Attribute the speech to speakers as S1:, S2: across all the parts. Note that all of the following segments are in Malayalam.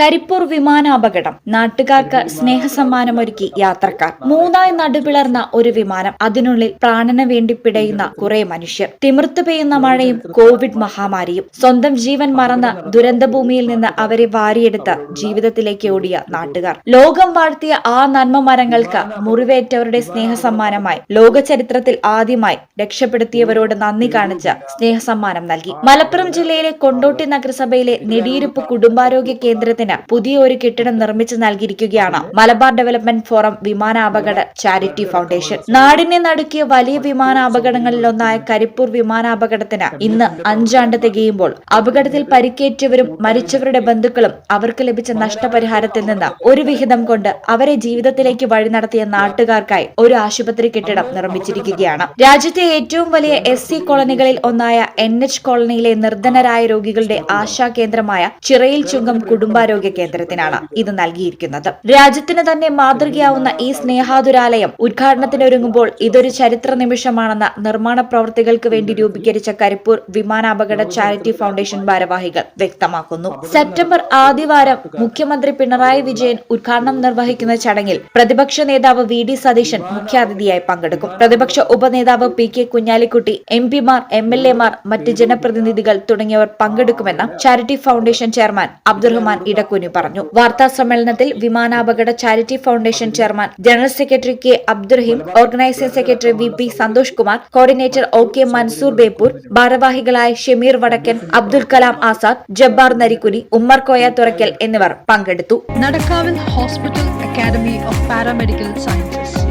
S1: കരിപ്പൂർ വിമാനാപകടം. നാട്ടുകാർക്ക് സ്നേഹസമ്മാനമൊരുക്കി യാത്രക്കാർ. മൂന്നായി നടുപിളർന്ന ഒരു വിമാനം അതിനുള്ളിൽ പ്രാണന വേണ്ടി പിടയുന്ന കുറെ മനുഷ്യർ. തിമിർത്തു പെയ്യുന്ന മഴയും കോവിഡ് മഹാമാരിയും സ്വന്തം ജീവൻ മറന്ന ദുരന്തഭൂമിയിൽ നിന്ന് അവരെ വാരിയെടുത്ത് ജീവിതത്തിലേക്ക് ഓടിയ നാട്ടുകാർ. ലോകം വാഴ്ത്തിയ ആ നന്മ മരങ്ങൾക്ക് മുറിവേറ്റവരുടെ സ്നേഹസമ്മാനമായി ലോക ചരിത്രത്തിൽ ആദ്യമായി രക്ഷപ്പെടുത്തിയവരോട് നന്ദി കാണിച്ച് സ്നേഹസമ്മാനം നൽകി. മലപ്പുറം ജില്ലയിലെ കൊണ്ടോട്ടി നഗരസഭയിലെ നെടിയിരുപ്പ് കുടുംബാരോഗ്യ കേന്ദ്രത്തിന് പുതിയ ഒരു കെട്ടിടം നിർമ്മിച്ചു നൽകിയിരിക്കുകയാണ്. മലബാർ ഡെവലപ്മെന്റ് ഫോറം വിമാനാപകട ചാരിറ്റി ഫൗണ്ടേഷൻ. നാടിനെ നടുക്കിയ വലിയ വിമാനാപകടങ്ങളിലൊന്നായ കരിപ്പൂർ വിമാനാപകടത്തിന് ഇന്ന് അഞ്ചാണ്ട് തികയുമ്പോൾ അപകടത്തിൽ പരിക്കേറ്റവരും മരിച്ചവരുടെ ബന്ധുക്കളും അവർക്ക് ലഭിച്ച നഷ്ടപരിഹാരത്തിൽ നിന്ന് ഒരു വിഹിതം കൊണ്ട് അവരെ ജീവിതത്തിലേക്ക് വഴി നടത്തിയ നാട്ടുകാർക്കായി ഒരു ആശുപത്രി കെട്ടിടം നിർമ്മിച്ചിരിക്കുകയാണ്. രാജ്യത്തെ ഏറ്റവും വലിയ എസ് സി കോളനികളിൽ ഒന്നായ എൻ എച്ച് കോളനിയിലെ നിർധനരായ രോഗികളുടെ ആശാ കേന്ദ്രമായ ചിറയിൽ ചുങ്കം കുടുംബാരോഗ്യ കേന്ദ്രത്തിനാണ് ഇത് നൽകിയിരിക്കുന്നത്. രാജ്യത്തിന് തന്നെ മാതൃകയാവുന്ന ഈ സ്നേഹാതുരാലയം ഉദ്ഘാടനത്തിനൊരുങ്ങുമ്പോൾ ഇതൊരു ചരിത്ര നിമിഷമാണെന്ന് നിർമ്മാണ പ്രവർത്തികൾക്ക് വേണ്ടി രൂപീകരിച്ച കരിപ്പൂർ വിമാനാപകട ചാരിറ്റി ഫൗണ്ടേഷൻ ഭാരവാഹികൾ വ്യക്തമാക്കുന്നു. സെപ്റ്റംബർ ആദ്യവാരം മുഖ്യമന്ത്രി പിണറായി വിജയൻ ഉദ്ഘാടനം നിർവഹിക്കുന്ന ചടങ്ങിൽ പ്രതിപക്ഷ നേതാവ് വി ഡി സതീശൻ മുഖ്യാതിഥിയായി പങ്കെടുക്കും. പ്രതിപക്ഷ ഉപനേതാവ് പി കെ കുഞ്ഞാലിക്കുട്ടി എം പിമാർ എം എൽ എമാർ മറ്റ് ജനപ്രതിനിധികൾ തുടങ്ങിയവർ പങ്കെടുക്കുമെന്ന് charity foundation chairman Abdurahman Edakkuni പറഞ്ഞു. വാർത്താ സമ്മേളനത്തിൽ വിമാനാപകട charity foundation chairman general secretary K Abdurahim organising secretary V P Santhosh Kumar coordinator O K Mansoor Beypore ഭാരവാഹികളായ ഷെമീർ വടക്കൻ അബ്ദുൽ കലാം ആസാദ് ജബ്ബാർ നരിക്കുനി ഉമ്മർ കോയ തുറക്കൽ എന്നിവർ പങ്കെടുത്തു.
S2: Nadakkavil hospital academy of paramedical sciences.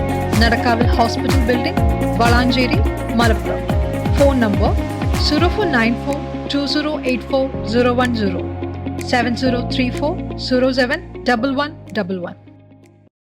S2: Nadakkavil hospital building Valanchery Malappuram. Phone number zero four nine four two zero eight four zero one zero. 7034 07 011